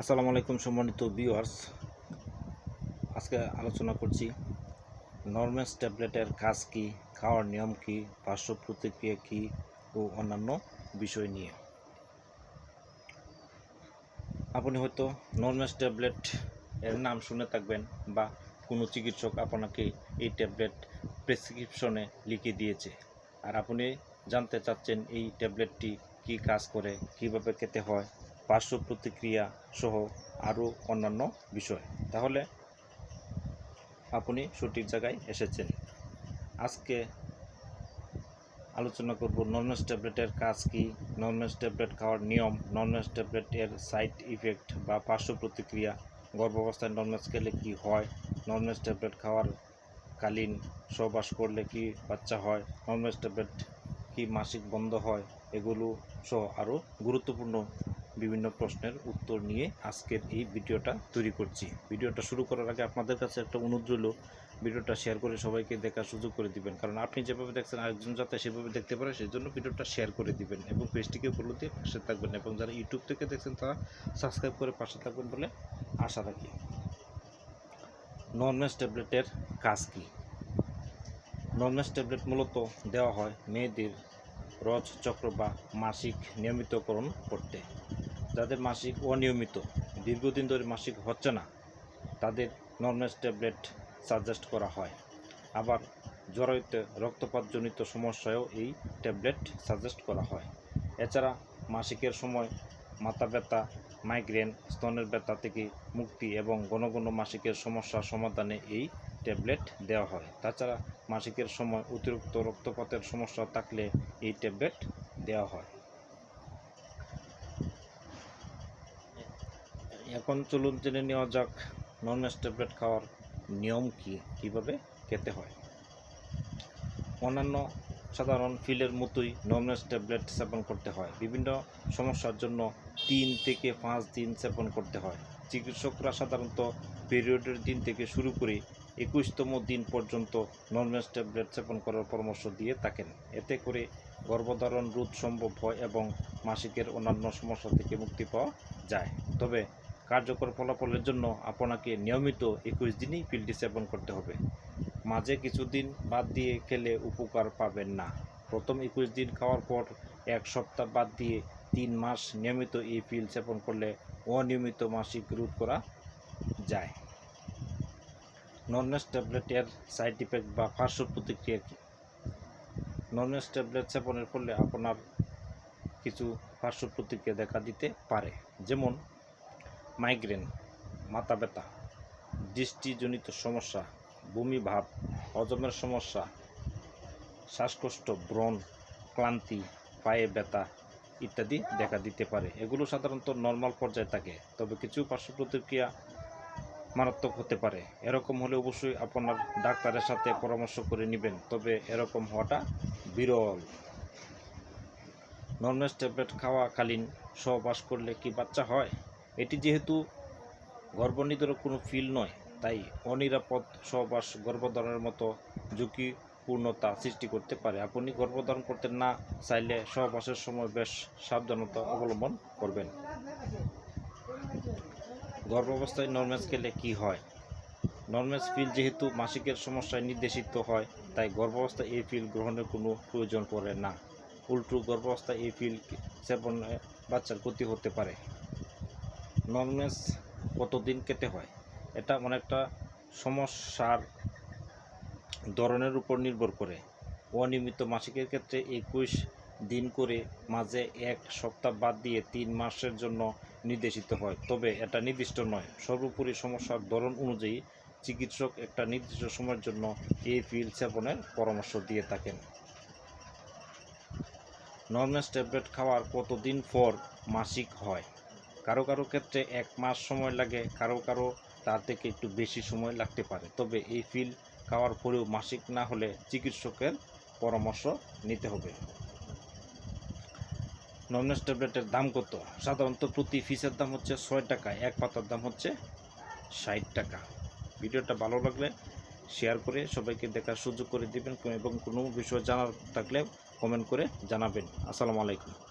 আসসালামু আলাইকুম সম্মানিত ভিউয়ার্স আজকে আলোচনা করছি নরমেস ট্যাবলেটের কাজ কী, খাওয়ার নিয়ম কী, পার্শ্ব প্রতিক্রিয়া কী ও অন্যান্য বিষয় নিয়ে। আপনি হয়তো নরমেস ট্যাবলেট এর নাম শুনে থাকবেন বা কোনো চিকিৎসক আপনাকে এই ট্যাবলেট প্রেসক্রিপশনে লিখে দিয়েছে। আর আপনি জানতে চাচ্ছেন এই ট্যাবলেটটি কী কাজ করে, কীভাবে খেতে হয় পার্শ্ব প্রতিক্রিয়া সহ আরও অন্যান্য বিষয়। তাহলে আপনি সঠিক জায়গায় এসেছেন। আজকে আলোচনা করব নর্মেস ট্যাবলেটের কাজ কী? নর্মেস ট্যাবলেট খাওয়ার নিয়ম নর্মেস ট্যাবলেটের সাইড ইফেক্ট বা পার্শ্ব প্রতিক্রিয়া, গর্ভাবস্থায় নর্মেস খেলে কী হয়? নর্মেস ট্যাবলেট খাওয়ার কালীন সহবাস করলে কি বাচ্চা হয়? নর্মেস ট্যাবলেট কি মাসিক বন্ধ হয়? এগুলো সহ আরও গুরুত্বপূর্ণ বিভিন্ন প্রশ্নের উত্তর নিয়ে আজকের এই ভিডিওটা তৈরি করছি। ভিডিওটা শুরু করার আগে আপনাদের কাছে একটা অনুরোধ রইল, ভিডিওটা শেয়ার করে সবাইকে দেখার সুযোগ করে দিবেন। কারণ আপনি যেভাবে দেখছেন আরেকজন যাতে সেভাবে দেখতে পারে সেই জন্য ভিডিওটা শেয়ার করে দিবেন এবং পেজটিকে ফলো দিয়ে পাশে থাকবেন এবং যারা ইউটিউব থেকে দেখছেন তারা সাবস্ক্রাইব করে পাশে থাকবেন বলে আশা রাখি। নর্মেস ট্যাবলেটের কাজ কী? নর্মেস ট্যাবলেট মূলত দেওয়া হয় মেয়েদের রজ চক্র বা মাসিক নিয়মিতকরণ করতে। যাদের মাসিক অনিয়মিত, দীর্ঘদিন ধরে মাসিক হচ্ছে না, তাদের নর্মেস ট্যাবলেট সাজেস্ট করা হয়। আবার জরায়ুতে রক্তপাতজনিত সমস্যায়ও এই ট্যাবলেট সাজেস্ট করা হয়। এছাড়া মাসিকের সময় মাথা ব্যথা মাইগ্রেন স্তনের ব্যথা থেকে মুক্তি এবং ঘন ঘন মাসিকের সমস্যা সমাধানে এই ট্যাবলেট দেওয়া হয়। তাছাড়া মাসিকের সময় অতিরিক্ত রক্তপাতের সমস্যা থাকলে এই ট্যাবলেট দেওয়া হয়। এখন চলুন জেনে নেওয়া যাক নন ট্যাবলেট খাওয়ার নিয়ম কি, কীভাবে খেতে হয়। অন্যান্য সাধারণ ফিলের মতোই নর্মেস ট্যাবলেট সেবন করতে হয়। বিভিন্ন সমস্যার জন্য তিন থেকে পাঁচ দিন সেবন করতে হয়। চিকিৎসকরা সাধারণত পিরিয়ডের দিন থেকে শুরু করে একুশতম দিন পর্যন্ত নর্মেস ট্যাবলেট সেবন করার পরামর্শ দিয়ে থাকেন। এতে করে গর্ভধারণ রোধ সম্ভব হয় এবং মাসিকের অন্যান্য সমস্যা থেকে মুক্তি পাওয়া যায়। তবে কার্যকর ফলাফলের জন্য আপনাকে নিয়মিত একুশ দিনই পিলটি সেবন করতে হবে। মাঝে কিছুদিন বাদ দিয়ে খেলে উপকার পাবেন না। প্রথম একুশ দিন খাওয়ার পর এক সপ্তাহ বাদ দিয়ে তিন মাস নিয়মিত এই পিল সেবন করলে অনিয়মিত মাসিক রোধ করা যায়। নর্মেস ট্যাবলেটের সাইড ইফেক্ট বা পার্শ্ব প্রতিক্রিয়া কী? নর্মেস ট্যাবলেট সেবনের ফলে আপনার কিছু পার্শ্ব প্রতিক্রিয়া দেখা দিতে পারে, যেমন মাইগ্রেন, মাথা ব্যথা, দৃষ্টিজনিত সমস্যা বমি ভাব হজমের সমস্যা, শ্বাসকষ্ট, ব্রণ, ক্লান্তি, পায়ে ব্যথা ইত্যাদি দেখা দিতে পারে। এগুলো সাধারণত নর্মাল পর্যায়ে থাকে, তবে কিছু পার্শ্ব প্রতিক্রিয়া মারাত্মক হতে পারে। এরকম হলে অবশ্যই আপনার ডাক্তারের সাথে পরামর্শ করে নেবেন, তবে এরকম হওয়াটা বিরল। নর্মেস ট্যাবলেট খাওয়াকালীন সহবাস করলে কি বাচ্চা হয়? এটি যেহেতু গর্ভনিধর কোনো ফিল নয়, তাই অনিরাপদ সহবাস গর্ভধারণের মতো ঝুঁকিপূর্ণতা সৃষ্টি করতে পারে। আপনি গর্ভধারণ করতে না চাইলে সহবাসের সময় বেশ সাবধানতা অবলম্বন করবেন। গর্ভাবস্থায় নর্মেস খেলে কি হয়? নর্মেস ফিল যেহেতু মাসিকের সমস্যায় নির্দেশিত হয়, তাই গর্ভাবস্থায় এই ফিল গ্রহণের কোনো প্রয়োজন পড়ে না। উল্টো গর্ভাবস্থায় এই ফিল সেবনে বাচ্চার ক্ষতি হতে পারে। নর্মেস কতদিন খেতে হয়? এটা অনেকটা সমস্যার ধরনের উপর নির্ভর করে। অনিয়মিত মাসিকের ক্ষেত্রে একুশ দিন করে মাঝে এক সপ্তাহ বাদ দিয়ে তিন মাসের জন্য নির্দেশিত হয়। তবে এটা নির্দিষ্ট নয়। সর্বোপরি সমস্যার ধরন অনুযায়ী চিকিৎসক একটা নির্দিষ্ট সময়ের জন্য এই পিল সেবনের পরামর্শ দিয়ে থাকেন। নর্মেস ট্যাবলেট খাওয়ার কতদিন পর মাসিক হয়? কারও কারও ক্ষেত্রে এক মাস সময় লাগে, কারও কারও তার থেকে একটু বেশি সময় লাগতে পারে। তবে এই পিল খাওয়ার পরেও মাসিক না হলে চিকিৎসকের পরামর্শ নিতে হবে। নর্মেস ট্যাবলেটের দাম কত? সাধারণত প্রতি পিসের দাম হচ্ছে ছয় টাকা, এক পাতার দাম হচ্ছে ষাট টাকা। ভিডিওটা ভালো লাগলে শেয়ার করে সবাইকে দেখার সুযোগ করে দিবেন এবং কোনো বিষয় জানার থাকলে কমেন্ট করে জানাবেন। আসসালামু আলাইকুম।